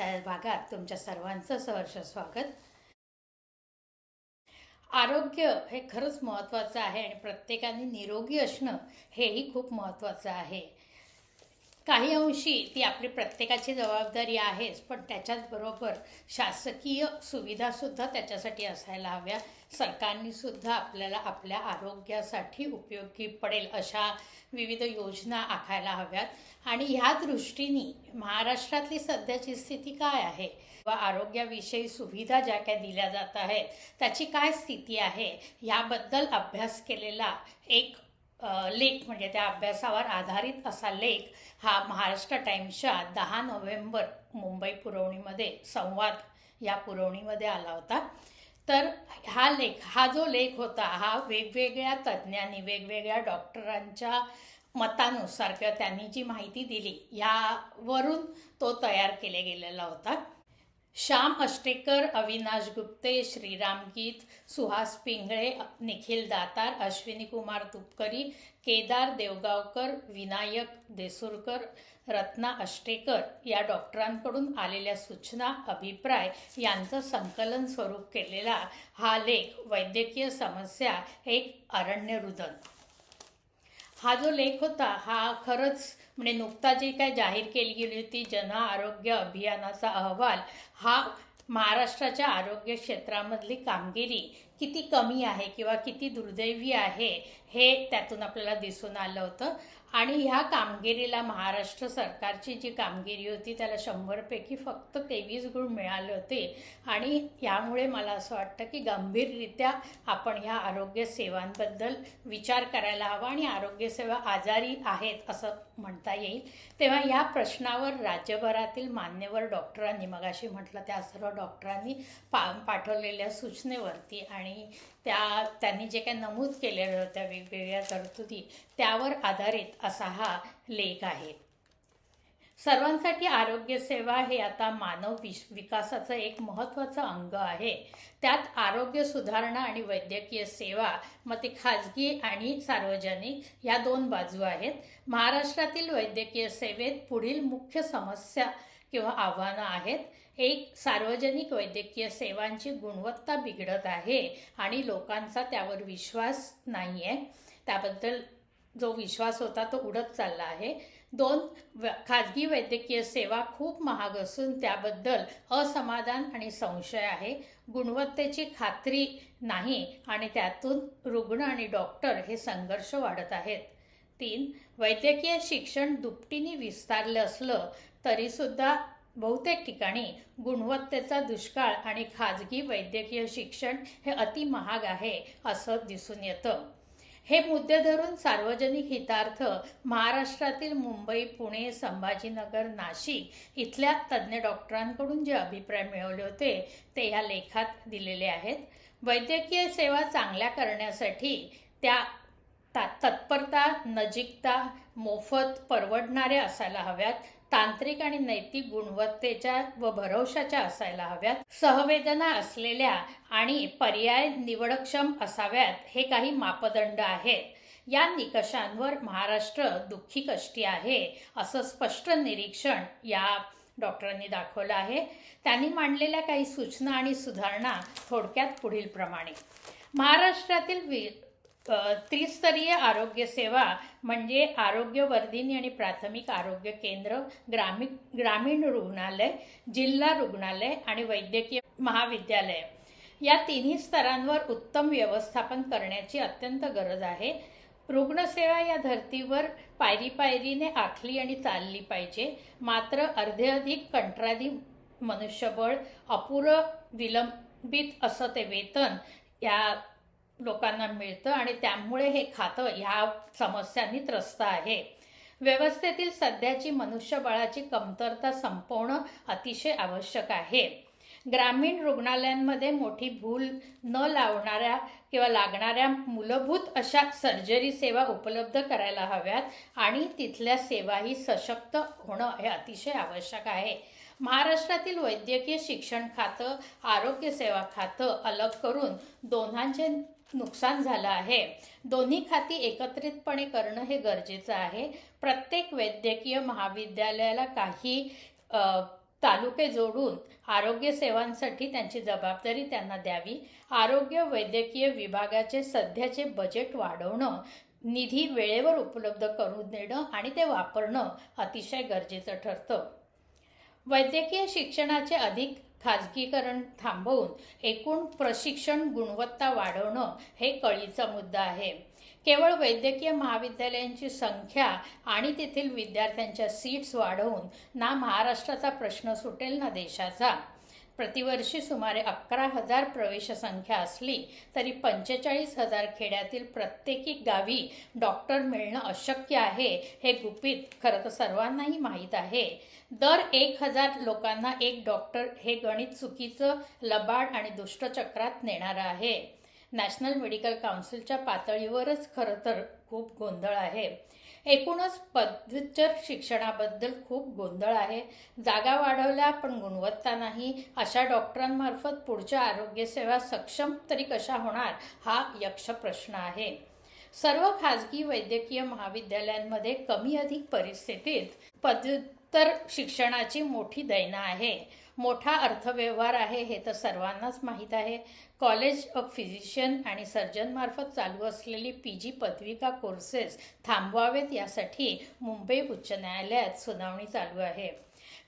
आजच्या भागात तुमच्या सर्वांचं सहर्ष स्वागत. आरोग्य हे खरंच महत्त्वाचं आहे आणि प्रत्येकाने निरोगी असणं हेही खूप महत्त्वाचं आहे. काही अंशी ती आपली प्रत्येकाची जबाबदारी आहेच पण त्याच्याचबरोबर शासकीय सुविधासुद्धा त्याच्यासाठी असायला हव्या. सरकारनीसुद्धा आपल्याला आपल्या आरोग्यासाठी उपयोगी पडेल अशा विविध योजना आखायला हव्यात. आणि ह्या दृष्टीने महाराष्ट्रातली सध्याची स्थिती काय आहे? व आरोग्याविषयी सुविधा ज्या काय दिल्या जात आहेत त्याची काय स्थिती आहे? ह्याबद्दल अभ्यास केलेला एक लेख म्हणजे त्या अभ्यासावर आधारित असा लेख हा महाराष्ट्र टाईम्सच्या दहा नोव्हेंबर मुंबई पुरवणीमध्ये संवाद या पुरवणीमध्ये आला होता. तर हा लेख हा जो लेख होता हा वेगवेगळ्या तज्ज्ञांनी वेगवेगळ्या डॉक्टरांच्या मतानुसार किंवा त्यांनी जी माहिती दिली यावरून तो तयार केले गेलेला होता. श्याम अष्टेकर अविनाश गुप्ते श्रीराम गीत सुहास पिंगळे निखिल दातार अश्विनी कुमार तुपकरी केदार देवगावकर विनायक देसूरकर रत्ना अष्टेकर या डॉक्टरांकडून आलेल्या सूचना अभिप्राय यांचं संकलन स्वरूप केलेला हा लेख वैद्यकीय समस्या एक अरण्यरुदन. हा जो लेख होता हा खरंच म्हणजे नुकता जी काय जाहीर केली गेली होती जन आरोग्य अभियानाचा अहवाल हा महाराष्ट्राच्या आरोग्य क्षेत्रामधली कामगिरी किती कमी आहे किंवा किती दुर्दैवी आहे हे त्यातून आपल्याला दिसून आलं होतं. आणि ह्या कामगिरीला महाराष्ट्र सरकारची जी कामगिरी होती त्याला शंभरपैकी फक्त तेवीस गुण मिळाले होते. आणि यामुळे मला असं वाटतं की गंभीररित्या आपण ह्या आरोग्य सेवांबद्दल विचार करायला हवा आणि आरोग्यसेवा आजारी आहेत असं म्हणता येईल. तेव्हा या प्रश्नावर राज्यभरातील मान्यवर डॉक्टरांनी मगाशी म्हटलं त्या सर्व डॉक्टरांनी पा पाठवलेल्या सूचनेवरती आणि त्या त्यांनी जे काही नमूद केलेल्या होत्या वेगवेगळ्या तरतुदी त्यावर आधारित असा हा लेख आहे. सर्वांसाठी आरोग्य सेवा हे आता मानव विश विकासाचं एक महत्त्वाचं अंग आहे. त्यात आरोग्य सुधारणा आणि वैद्यकीय सेवा मग ते खाजगी आणि सार्वजनिक या दोन बाजू आहेत. महाराष्ट्रातील वैद्यकीय सेवेत पुढील मुख्य समस्या किंवा आव्हानं आहेत. एक सार्वजनिक वैद्यकीय सेवांची गुणवत्ता बिघडत आहे आणि लोकांचा त्यावर विश्वास नाही आहे त्याबद्दल जो विश्वास होता तो उडत चालला आहे. दोन व खाजगी वैद्यकीय सेवा खूप महाग असून त्याबद्दल असमाधान आणि संशय आहे. गुणवत्तेची खात्री नाही आणि त्यातून रुग्ण आणि डॉक्टर हे संघर्ष वाढत आहेत. तीन वैद्यकीय शिक्षण दुपटीने विस्तारलं असलं तरीसुद्धा बहुतेक ठिकाणी गुणवत्तेचा दुष्काळ आणि खाजगी वैद्यकीय शिक्षण हे अति महाग आहे असं दिसून येतं. हे मुद्दे धरून सार्वजनिक हितार्थ महाराष्ट्रातील मुंबई पुणे संभाजीनगर नाशिक इथल्या तज्ज्ञ डॉक्टरांकडून जे अभिप्राय मिळवले होते ते ह्या लेखात दिलेले आहेत. वैद्यकीय सेवा चांगल्या करण्यासाठी त्या ता तत्परता नजिकता मोफत परवडणाऱ्या असायला हव्यात तांत्रिक आणि नैतिक गुणवत्तेच्या व भरवशाच्या असायला हव्यात. सहवेदना असलेल्या आणि पर्याय निवडक्षम असाव्यात हे काही मापदंड आहेत. या निकषांवर महाराष्ट्र दुःखी कष्टी आहे असं स्पष्ट निरीक्षण या डॉक्टरांनी दाखवलं आहे. त्यांनी मांडलेल्या काही सूचना आणि सुधारणा थोडक्यात पुढील प्रमाणे महाराष्ट्रातील वि त्रिस्तरीय आरोग्य सेवा म्हणजे आरोग्यवर्धिनी आणि प्राथमिक आरोग्य केंद्र ग्रामीण ग्रामीण रुग्णालय जिल्हा रुग्णालय आणि वैद्यकीय महाविद्यालय. या तिन्ही स्तरांवर उत्तम व्यवस्थापन करण्याची अत्यंत गरज आहे. रुग्णसेवा या धर्तीवर पायरी पायरीने आखली आणि चालली पाहिजे. मात्र अर्धे अधिक कंत्रादी मनुष्यबळ अपुरं विलंबित असं ते वेतन या लोकांना मिळतं आणि त्यामुळे हे खातं ह्या समस्यांनी त्रस्त आहे. व्यवस्थेतील सध्याची मनुष्यबळाची कमतरता संपवणं अतिशय आवश्यक आहे. ग्रामीण रुग्णालयांमध्ये मोठी भूल न लावणाऱ्या किंवा लागणाऱ्या मूलभूत अशा सर्जरी सेवा उपलब्ध करायला हव्यात आणि तिथल्या सेवाही सशक्त होणं हे अतिशय आवश्यक आहे. महाराष्ट्रातील वैद्यकीय शिक्षण खातं आरोग्य सेवा खातं अलग करून दोन्हांचे नुकसान झालं आहे. दोन्ही खाती एकत्रितपणे करणं हे गरजेचं आहे. प्रत्येक वैद्यकीय महाविद्यालयाला काही तालुके जोडून आरोग्य सेवांसाठी त्यांची जबाबदारी त्यांना द्यावी. आरोग्य वैद्यकीय विभागाचे सध्याचे बजेट वाढवणं निधी वेळेवर उपलब्ध करून देणं आणि ते वापरणं अतिशय गरजेचं ठरतं. वैद्यकीय शिक्षणाचे अधिक खाजगीकरण थांबवून एकूण प्रशिक्षण गुणवत्ता वाढवणं हे कळीचा मुद्दा आहे. केवळ वैद्यकीय महाविद्यालयांची संख्या आणि तेथील विद्यार्थ्यांच्या सीट्स वाढवून ना महाराष्ट्राचा प्रश्न सुटेल ना देशाचा. प्रतिवर्षी सुमारे अकरा हजार प्रवेशसंख्या असली तरी पंचेचाळीस हजार खेड्यातील प्रत्येकी गावी डॉक्टर मिळणं अशक्य आहे हे गुपित खरं तर सर्वांनाही माहीत आहे. दर एक हजार लोकांना एक डॉक्टर हे गणित चुकीचं लबाड आणि दुष्टचक्रात नेणारं आहे. नॅशनल मेडिकल काउन्सिलच्या पातळीवरच खरं तर खूप गोंधळ आहे. एकूणच पदव्युत्तर शिक्षणाबद्दल खूप गोंधळ आहे. जागा वाढवल्या पण गुणवत्ता नाही. अशा डॉक्टरांमार्फत पुढच्या आरोग्यसेवा सक्षम तरी कशा होणार हा यक्ष प्रश्न आहे. सर्व खाजगी वैद्यकीय महाविद्यालयांमध्ये कमी अधिक परिस्थितीत पदव्युत्तर शिक्षणाची मोठी दैना आहे. मोठा अर्थव्यवहार आहे हे तर सर्वांनाच माहीत आहे. कॉलेज ऑफ फिजिशियन आणि सर्जनमार्फत चालू असलेली पी जी पदविका कोर्सेस थांबवावेत यासाठी मुंबई उच्च न्यायालयात सुनावणी चालू आहे.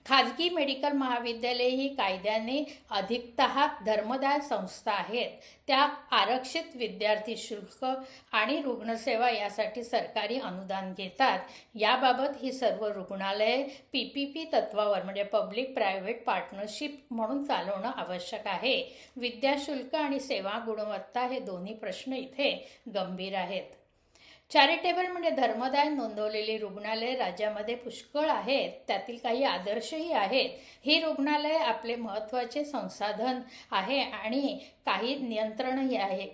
खाजगी मेडिकल महाविद्यालय ही कायद्याने अधिकत धर्मदाय संस्था आहेत. त्या आरक्षित विद्यार्थी शुल्क आणि रुग्णसेवा यासाठी सरकारी अनुदान घेतात. याबाबत ही सर्व रुग्णालये पी पी पी तत्वावर म्हणजे पब्लिक प्रायव्हेट पार्टनरशिप म्हणून चालवणं आवश्यक आहे. विद्याशुल्क आणि सेवा गुणवत्ता हे दोन्ही प्रश्न इथे गंभीर आहेत. चॅरिटेबल म्हणजे धर्मदाय नोंदवलेली रुग्णालय राज्यामध्ये पुष्कळ आहेत. त्यातील काही आदर्शही आहेत. ही रुग्णालय आपले महत्त्वाचे संसाधन आहे आणि काही नियंत्रणही आहे.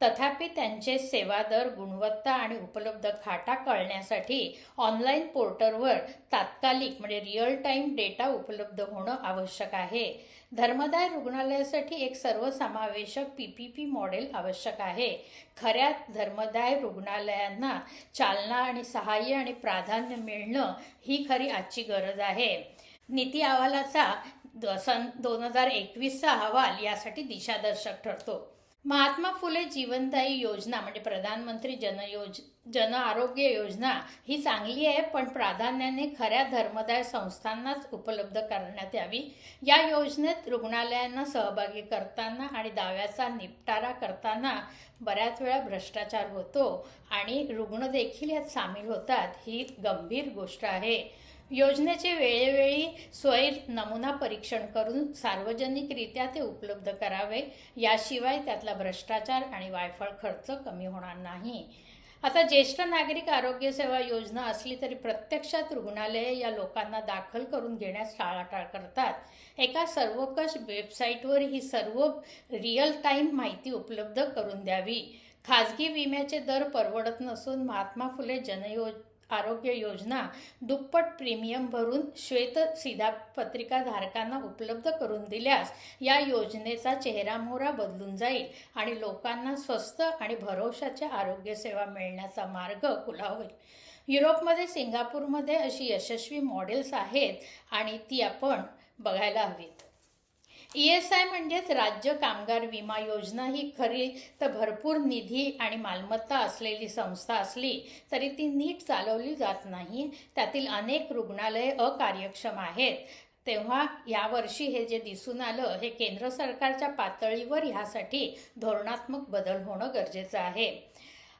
तथापि त्यांचे सेवा दर गुणवत्ता आणि उपलब्ध खाटा कळण्यासाठी ऑनलाईन पोर्टलवर तात्कालिक म्हणजे रिअल टाईम डेटा उपलब्ध होणं आवश्यक आहे. धर्मदाय रुग्णालयासाठी एक सर्वसमावेशक पी पी पी मॉडेल आवश्यक आहे. खऱ्या धर्मदाय रुग्णालयांना चालना आणि सहाय्य आणि प्राधान्य मिळणं ही खरी आजची गरज आहे. नीती अहवालाचा द- सन दोन हजार एकवीसचा अहवाल यासाठी दिशादर्शक ठरतो. महात्मा फुले जीवनदायी योजना म्हणजे प्रधानमंत्री जनयोज जन आरोग्य योजना ही चांगली आहे पण प्राधान्याने खऱ्या धर्मदाय संस्थांनाच उपलब्ध करण्यात यावी. या योजनेत रुग्णालयांना सहभागी करताना आणि दाव्याचा निपटारा करताना बऱ्याच वेळा भ्रष्टाचार होतो आणि रुग्ण देखील यात सामील होतात ही गंभीर गोष्ट आहे. योजनेचे वेळोवेळी स्वैर नमुना परीक्षण करून सार्वजनिकरित्या ते उपलब्ध करावे. याशिवाय त्यातला भ्रष्टाचार आणि वायफळ खर्च कमी होणार नाही. आता ज्येष्ठ नागरिक आरोग्य सेवा योजना असली तरी प्रत्यक्षात रुग्णालये या लोकांना दाखल करून घेण्यास टाळाटाळ करतात. एका सर्वकष वेबसाईटवर ही सर्व रिअल टाईम माहिती उपलब्ध करून द्यावी. खाजगी विम्याचे दर परवडत नसून महात्मा फुले जनयो आरोग्य योजना दुप्पट प्रीमियम भरून श्वेत पत्रिका धारकांना उपलब्ध करून दिल्यास या योजनेचा चेहरामोहरा बदलून जाईल आणि लोकांना स्वस्त आणि भरोशाच्या आरोग्यसेवा मिळण्याचा मार्ग खुला होईल. युरोपमध्ये सिंगापूरमध्ये अशी यशस्वी मॉडेल्स आहेत आणि ती आपण बघायला हवीत. ई एस आय म्हणजेच राज्य कामगार विमा योजना ही खरी तर भरपूर निधी आणि मालमत्ता असलेली संस्था असली तरी ती नीट चालवली जात नाही. त्यातील अनेक रुग्णालये अकार्यक्षम आहेत. तेव्हा यावर्षी हे जे दिसून आलं हे केंद्र सरकारच्या पातळीवर ह्यासाठी धोरणात्मक बदल होणं गरजेचं आहे.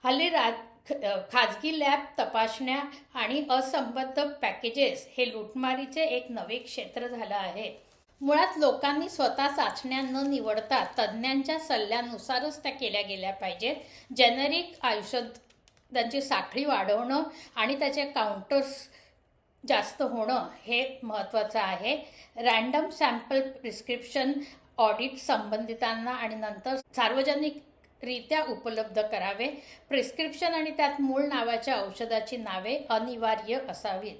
हल्ली राज खाजगी लॅब तपासण्या आणि असंबद्ध पॅकेजेस हे लुटमारीचे एक नवे क्षेत्र झालं आहे. मुळात लोकांनी स्वतः चाचण्या न निवडता तज्ज्ञांच्या सल्ल्यानुसारच त्या केल्या गेल्या पाहिजेत. जेनेरिक औषधांची साखळी वाढवणं आणि त्याचे काउंटर्स जास्त होणं हे महत्त्वाचं आहे. रँडम सॅम्पल प्रिस्क्रिप्शन ऑडिट संबंधितांना आणि नंतर सार्वजनिक रित्या उपलब्ध करावे. प्रिस्क्रिप्शन आणि त्यात मूळ नावाच्या औषधाची नावे अनिवार्य असावीत.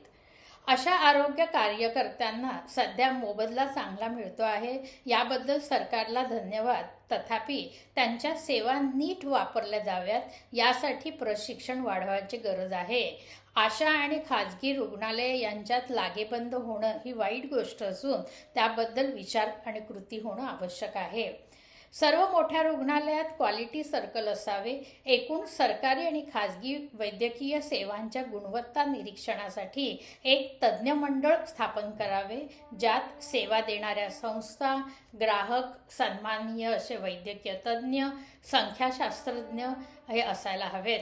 अशा आरोग्य कार्यकर्त्यांना सध्या मोबदला चांगला मिळतो आहे. याबद्दल सरकारला धन्यवाद. तथापि त्यांच्या सेवा नीट वापरल्या जाव्यात यासाठी प्रशिक्षण वाढवायची गरज आहे. आशा आणि खाजगी रुग्णालय यांच्यात लागेबंद होणं ही वाईट गोष्ट असून त्याबद्दल विचार आणि कृती होणं आवश्यक आहे. सर्व मोठ्या रुग्णालयात क्वालिटी सर्कल असावे. एकूण सरकारी आणि खाजगी वैद्यकीय सेवांच्या गुणवत्ता निरीक्षणासाठी एक तज्ज्ञ मंडळ स्थापन करावे. ज्यात सेवा देणाऱ्या संस्था ग्राहक सन्माननीय असे वैद्यकीय तज्ज्ञ संख्याशास्त्रज्ञ हे असायला हवेत.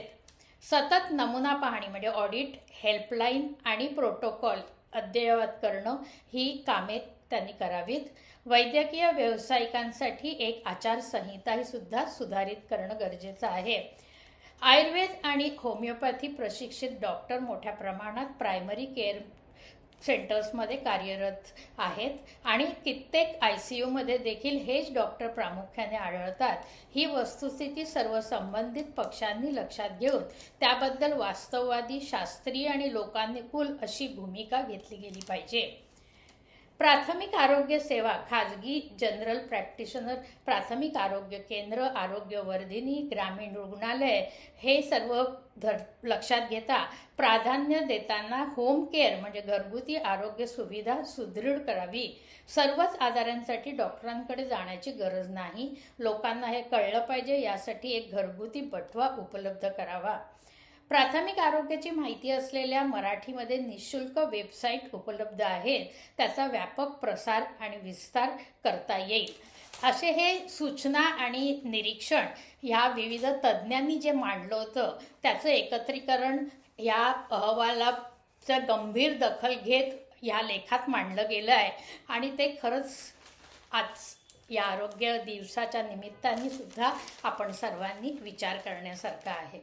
सतत नमुना पाहणी म्हणजे ऑडिट हेल्पलाईन आणि प्रोटोकॉल अद्ययावत करणं ही कामे त्यांनी करावीत. वैद्यकीय व्यावसायिकांसाठी एक आचारसंहिता ही सुद्धा सुधारित करणं गरजेचं आहे. आयुर्वेद आणि होमिओपॅथी प्रशिक्षित डॉक्टर मोठ्या प्रमाणात प्रायमरी केअर सेंटर्समध्ये कार्यरत आहेत आणि कित्येक आय सी यूमध्ये देखील हेच डॉक्टर प्रामुख्याने आढळतात. ही वस्तुस्थिती सर्व संबंधित पक्षांनी लक्षात घेऊन त्याबद्दल वास्तववादी शास्त्रीय आणि लोकानुकूल अशी भूमिका घेतली गेली पाहिजे. प्राथमिक आरोग्य सेवा खाजगी जनरल प्रॅक्टिशनर प्राथमिक आरोग्य केंद्र आरोग्य वर्धिनी ग्रामीण रुग्णालय हे सर्व धर लक्षात घेता प्राधान्य देताना होम केअर म्हणजे घरगुती आरोग्य सुविधा सुदृढ करावी. सर्वच आजारांसाठी डॉक्टरांकडे जाण्याची गरज नाही. लोकांना हे कळलं पाहिजे यासाठी एक घरगुती बटवा उपलब्ध करावा. प्राथमिक आरोग्याची माहिती असलेल्या मराठीमध्ये निशुल्क वेबसाईट उपलब्ध आहेत. त्याचा व्यापक प्रसार आणि विस्तार करता येईल. असे हे सूचना आणि निरीक्षण ह्या विविध तज्ज्ञांनी जे मांडलं होतं त्याचं एकत्रीकरण या अहवालाचं गंभीर दखल घेत या लेखात मांडलं गेलं आहे. आणि ते खरंच आज या आरोग्य दिवसाच्या निमित्ताने सुद्धा आपण सर्वांनी विचार करण्यासारखं आहे.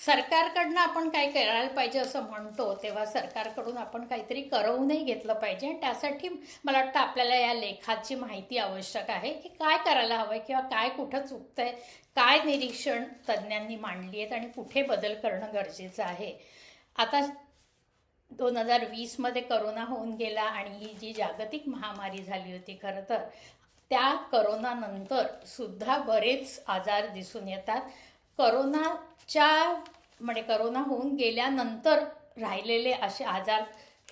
सरकारकडनं आपण काय करायला पाहिजे असं म्हणतो तेव्हा सरकारकडून आपण काहीतरी करवूनही घेतलं पाहिजे. आणि त्यासाठी मला वाटतं आपल्याला या लेखाची माहिती आवश्यक आहे की काय करायला हवं आहे किंवा काय कुठं चुकतं आहे काय निरीक्षण तज्ज्ञांनी मांडली आहेत आणि कुठे बदल करणं गरजेचं आहे. आता दोन हजार वीसमध्ये करोना होऊन गेला आणि ही जी जागतिक महामारी झाली होती खरं तर त्या करोनानंतर सुद्धा बरेच आजार दिसून येतात. करोनाच्या म्हणजे करोना होऊन गेल्यानंतर राहिलेले असे आजार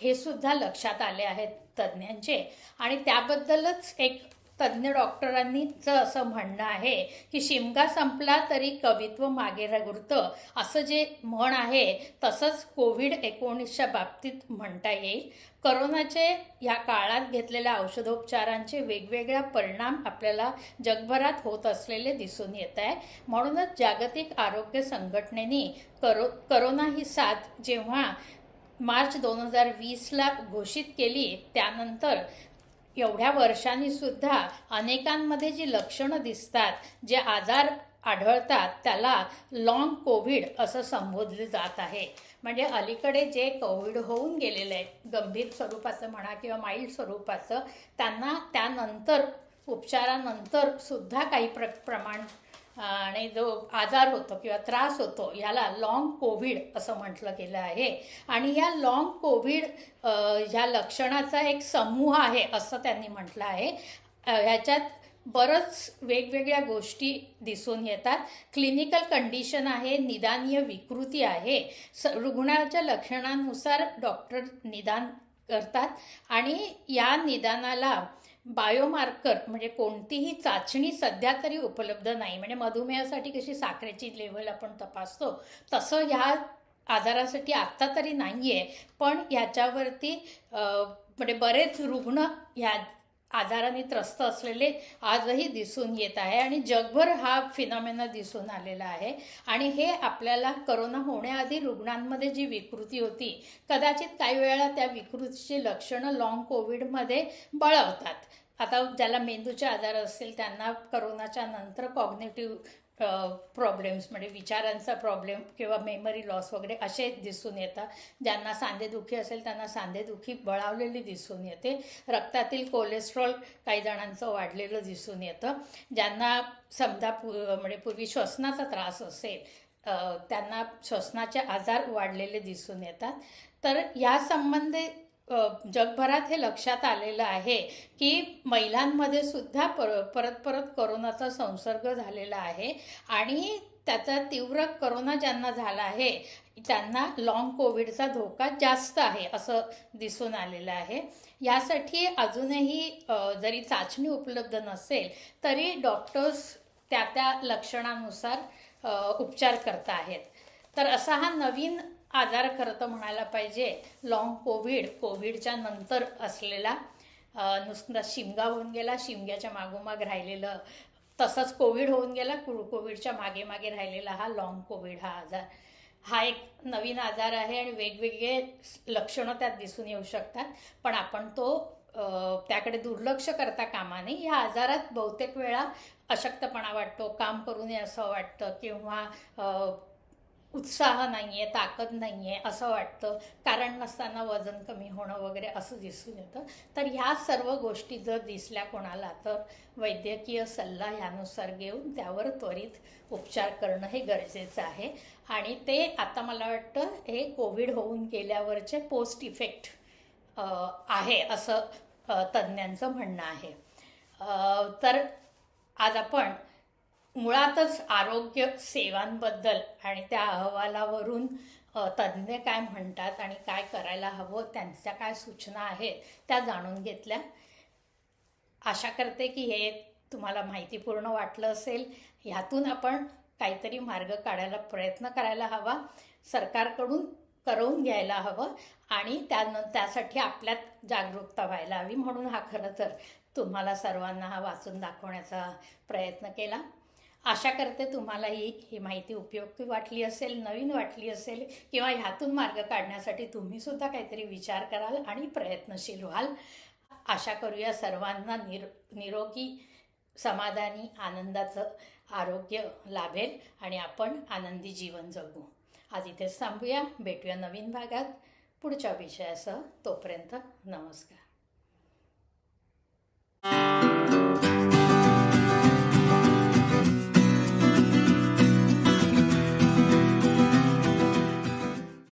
हे सुद्धा लक्षात आले आहेत तज्ज्ञांचे. आणि त्याबद्दलच एक तज्ज्ञ डॉक्टरांनीच असं म्हणणं आहे की शिमगा संपला तरी कवित्व मागे रगुरतं. असं जे म्हण आहे तसंच कोविड एकोणीसच्या बाबतीत म्हणता येईल. करोनाचे या काळात घेतलेल्या औषधोपचारांचे वेगवेगळ्या परिणाम आपल्याला जगभरात होत असलेले दिसून येत आहे. म्हणूनच जागतिक आरोग्य संघटनेने करो करोना ही साथ जेव्हा मार्च दोन हजार वीसला घोषित केली त्यानंतर एवढ्या वर्षांनी सुद्धा अनेकांमध्ये जी लक्षणं दिसतात जे आजार आढळतात त्याला लॉंग कोविड असं संबोधले जात आहे. म्हणजे अलीकडे जे कोविड होऊन गेलेलं आहे गंभीर स्वरूपाचं म्हणा किंवा माईल्ड स्वरूपाचं त्यांना त्यानंतर उपचारानंतर सुद्धा काही प्र प्रमाण आणि जो आजार होतो किंवा त्रास होतो याला लाँग कोविड असं म्हटलं गेलं आहे. आणि या लाँग कोविड ह्या लक्षणाचा एक समूह आहे असं त्यांनी म्हटलं आहे. ह्याच्यात बरंच वेगवेगळ्या गोष्टी दिसून येतात. क्लिनिकल कंडिशन आहे निदानीय विकृती आहे. स रुग्णाच्या लक्षणानुसार डॉक्टर निदान करतात. आणि या निदानाला बायोमार्कर म्हणजे कोणतीही चाचणी सध्या तरी उपलब्ध नाही. म्हणजे मधुमेहासाठी कशी साखरेची लेवल आपण तपासतो तसं ह्या आजारासाठी आत्ता तरी नाही आहे पण याच्यावरती म्हणजे बरेच रुग्ण ह्या आजाराने त्रस्त असलेले आजही दिसून येत आहे आणि जगभर हा फिनॉमेना दिसून आलेला आहे. आणि हे आपल्याला करोना होण्याआधी रुग्णांमध्ये जी विकृती होती कदाचित काही वेळा त्या विकृतीची लक्षणं लॉंग कोविडमध्ये बळवतात. आता ज्याला मेंदूचे आजार असतील त्यांना करोनाच्या नंतर कॉग्नेटिव्ह प्रॉब्लेम्स म्हणजे विचारांचा प्रॉब्लेम किंवा मेमरी लॉस वगैरे असे दिसून येतात. ज्यांना सांधेदुखी असेल त्यांना सांधेदुखी बळावलेली दिसून येते. रक्तातील कोलेस्ट्रॉल काही जणांचं वाढलेलं दिसून येतं. ज्यांना समजा पु म्हणजे पूर्वी श्वसनाचा त्रास असेल त्यांना श्वसनाचे आजार वाढलेले दिसून येतात. तर या संबंधी जगभरात हे लक्षात आलेलं आहे की महिलांमध्ये सुद्धा पर परत परत करोनाचा संसर्ग झालेला आहे आणि त्याचा तीव्र करोना ज्यांना झाला आहे त्यांना लॉंग कोविडचा धोका जास्त आहे असं दिसून आलेलं आहे. यासाठी अजूनही जरी चाचणी उपलब्ध नसेल तरी डॉक्टर्स त्या त्या लक्षणानुसार उपचार करत आहेत. तर असा हा नवीन आजार खरं तर म्हणायला पाहिजे. लॉंग कोविड कोविडच्या नंतर असलेला नुसता शिमगा होऊन गेला शिमग्याच्या मागोमाग राहिलेलं. तसंच कोविड होऊन गेला कोविडच्या मागे मागे राहिलेला हा लॉंग कोविड हा आजार. हा एक नवीन आजार आहे आणि वेगवेगळे लक्षणं त्यात दिसून येऊ शकतात. पण आपण तो त्याकडे दुर्लक्ष करता कामा नये. या आजारात बहुतेक वेळा अशक्तपणा वाटतो काम करू नये असं वाटतं किंवा उत्साह नाही आहे ताकद नाही आहे असं वाटतं. कारण नसताना वजन कमी होणं वगैरे असं दिसून येतं. तर ह्या सर्व गोष्टी जर दिसल्या कोणाला तर वैद्यकीय सल्ला ह्यानुसार घेऊन त्यावर त्वरित उपचार करणं हे गरजेचं आहे. आणि ते आता मला वाटतं हे कोविड होऊन गेल्यावरचे पोस्ट इफेक्ट आहे असं तज्ज्ञांचं म्हणणं आहे. तर आज आपण मुळातच आरोग्य सेवांबद्दल आणि त्या अहवालावरून तज्ज्ञ काय म्हणतात आणि काय करायला हवं त्यांच्या काय सूचना आहेत त्या जाणून घेतल्या. आशा करते की हे तुम्हाला माहितीपूर्ण वाटलं असेल. ह्यातून आपण काहीतरी मार्ग काढायला प्रयत्न करायला हवा. सरकारकडून करवून घ्यायला हवं आणि त्यान त्यासाठी आपल्यात जागरूकता व्हायला हवी म्हणून हा खरं तर तुम्हाला सर्वांना हा वाचून दाखवण्याचा प्रयत्न केला. आशा करते तुम्हाला ही ही माहिती उपयुक्त वाटली असेल नवीन वाटली असेल किंवा ह्यातून मार्ग काढण्यासाठी तुम्ही सुद्धा काहीतरी विचार कराल आणि प्रयत्नशील व्हाल. आशा करूया सर्वांना निर निरोगी समाधानी आनंदाचं आरोग्य लाभेल आणि आपण आनंदी जीवन जगू. आज इथेच थांबूया. भेटूया नवीन भागात. पुढच्या विषयासह तोपर्यंत नमस्कार.